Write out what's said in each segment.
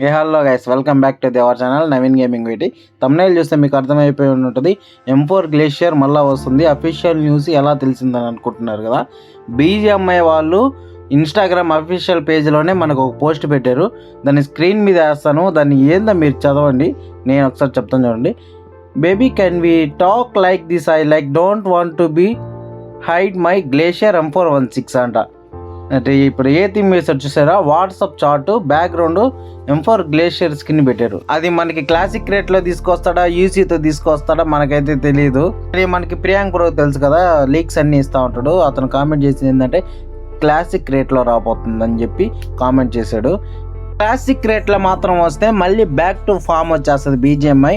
Hey hello guys welcome back to Devar channel Naveen gaming వీటి. Thumbnail చూస్తే మీకు అర్థమైపోయి ఉంటుంది ఎం ఫోర్ గ్లేషియర్ మళ్ళీ వస్తుంది. అఫీషియల్ న్యూస్ ఎలా తెలిసిందని అనుకుంటున్నారు కదా? బీజిఎంఐ వాళ్ళు ఇన్స్టాగ్రామ్ అఫీషియల్ పేజ్లోనే మనకు ఒక పోస్ట్ పెట్టారు. దాన్ని స్క్రీన్ మీద వేస్తాను. దాన్ని ఏందో మీరు చదవండి. నేను ఒకసారి చెప్తాను చూడండి. Baby can we talk like this I like don't want to be hide my glacier M four one six అంట. అంటే ఇప్పుడు ఏ థీమ్ వేసారు చూసారా? WhatsApp chat background M four glacier skin పెట్టారు. అది మనకి క్లాసిక్ రేట్లో తీసుకొస్తాడా యూసీతో తీసుకొస్తాడా మనకైతే తెలియదు అది మనకి ప్రియాంక్ బ్రో తెలుసు కదా లీక్స్ అన్ని ఇస్తా ఉంటాడు. అతను కామెంట్ చేసింది ఏంటంటే క్లాసిక్ రేట్లో రాబోతుందని చెప్పి కామెంట్ చేశాడు. క్లాసిక్ రేట్లో మాత్రం వస్తే మళ్ళీ బ్యాక్ టు ఫామ్ వచ్చేస్తుంది బీజిఎంఐ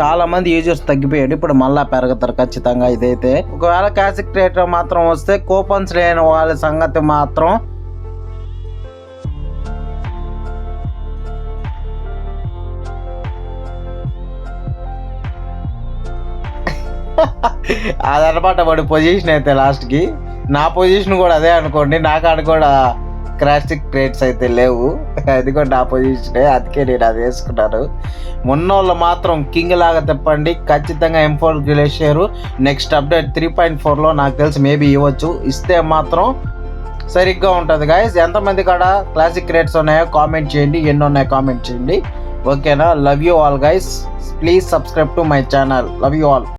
చాలా మంది యూజర్స్ తగ్గిపోయాడు ఇప్పుడు మళ్ళా పెరుగుతారు ఖచ్చితంగా ఇదైతే. ఒకవేళ క్లాసిక్ రేట్ మాత్రం వస్తే కూపన్స్ లేని వాళ్ళ సంగతి మాత్రం అదనమాట వాడి పొజిషన్ అయితే లాస్ట్కి నా పొజిషన్ కూడా అదే అనుకోండి. నాకు కూడా క్రాస్టిక్ రేట్స్ అయితే లేవు. అది కూడా నా పొజిషనే అందుకే నేను అది వేసుకున్నాను. ఉన్నోళ్ళు మాత్రం కింగ్ లాగా తెప్పండి. ఖచ్చితంగా M four four next update three point ఫోర్లో నాకు తెలిసి మేబీ ఇవ్వచ్చు. ఇస్తే మాత్రం సరిగ్గా ఉంటుంది గాయస్ ఎంతమంది కాడ క్లాసిక్ రేట్స్ ఉన్నాయో కామెంట్ చేయండి. ఎన్ని ఉన్నాయో కామెంట్ చేయండి. ఓకేనా love you all guys please subscribe to my channel love you all